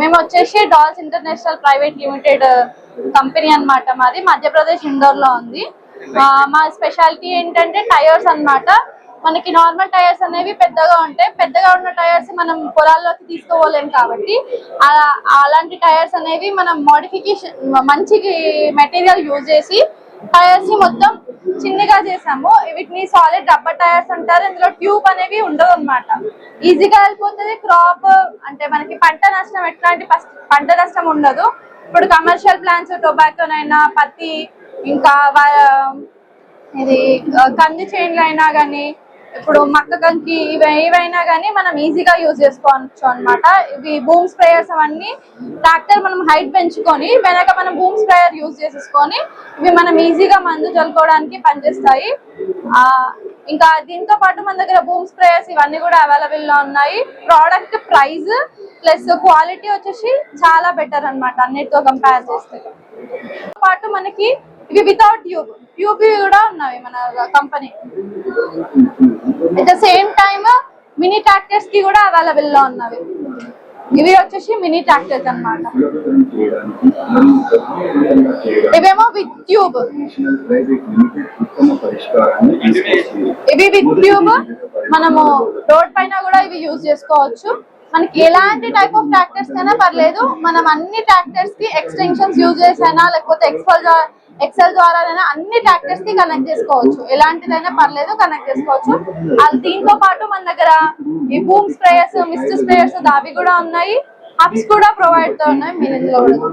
మేము వచ్చేసి dolls international private limited company అన్నమాట మాది. మధ్యప్రదేశ్ ఇండోర్లో ఉంది మా స్పెషాలిటీ ఏంటంటే టైర్స్ అన్నమాట. మనకి నార్మల్ టైర్స్ అనేవి పెద్దగా ఉంటాయి. పెద్దగా ఉన్న టైర్స్ మనం పొలాల్లోకి తీసుకోలేం కాబట్టి అలాంటి టైర్స్ అనేవి మనం మోడిఫికేషన్ మంచి మెటీరియల్ యూజ్ చేసి టైర్స్ని మొత్తం చిన్నగా చేసాము. వీటిని సాలిడ్ రబ్బర్ టైర్స్ అంటారు. ఇందులో ట్యూబ్ అనేవి ఉండవు అనమాట ఈజీగా వెళ్ళిపోతుంది. క్రాప్ అంటే మనకి పంట నష్టం ఎట్లాంటి పస్- పంట నష్టం ఉండదు. ఇప్పుడు కమర్షియల్ ప్లాంట్స్ టొబాకోనైనా పత్తి ఇంకా వా- ఇది కంది చేనులైనా కానీ ఇప్పుడు మక్క కంకి ఇవి ఏవైనా కానీ మనం ఈజీగా యూజ్ చేసుకోవచ్చు అన్నమాట. ఇవి బూమ్ స్ప్రేయర్స్ అవన్నీ ట్రాక్టర్ మనం హైట్ పెంచుకొని వెనక మనం బూమ్ స్ప్రేయర్ యూజ్ చేసేసుకొని ఇవి మనం ఈజీగా మందు చల్లుకోవడానికి పనిచేస్తాయి. ఇంకా దీంతో పాటు మన దగ్గర బూమ్ స్ప్రేయర్స్ ఇవన్నీ కూడా అవైలబుల్లో ఉన్నాయి. ప్రోడక్ట్ ప్రైస్ ప్లస్ క్వాలిటీ వచ్చేసి చాలా బెటర్ అన్నమాట అన్నిటితో కంపేర్ చేస్తే. పాటు మనకి ఇవి వితౌట్ ట్యూబ్ ట్యూబ్ కూడా ఉన్నాయి మన company at the same time mini ట్రాక్టర్స్కి కూడా అవైలబుల్లో ఉన్నవి. ఇవి వచ్చేసి మినీ ట్రాక్టర్స్ అన్నమాట. ఇవేమో విత్ ట్యూబ్ ఇవి విత్ ట్యూబ్ మనము రోడ్ పైన కూడా ఇవి యూజ్ చేసుకోవచ్చు. మనకి ఎలాంటి టైప్ ఆఫ్ ట్రాక్టర్స్ అయినా పర్లేదు. మనం అన్ని ట్రాక్టర్స్కి ఎక్స్టెన్షన్స్ యూజ్ చేసైనా లేకపోతే ఎక్సెల్ ఎక్సెల్ ద్వారా అన్ని ట్రాక్టర్స్కి కనెక్ట్ చేసుకోవచ్చు. ఎలాంటిదైనా పర్లేదు కనెక్ట్ చేసుకోవచ్చు. అది దీంతో పాటు మన దగ్గర ఈ బూమ్ స్ప్రేయర్స్ మిస్ట్ స్ప్రేయర్స్ అవి కూడా ఉన్నాయి. హబ్స్ కూడా ప్రొవైడ్తో ఉన్నాయి. మీరు ఇందులో కూడా.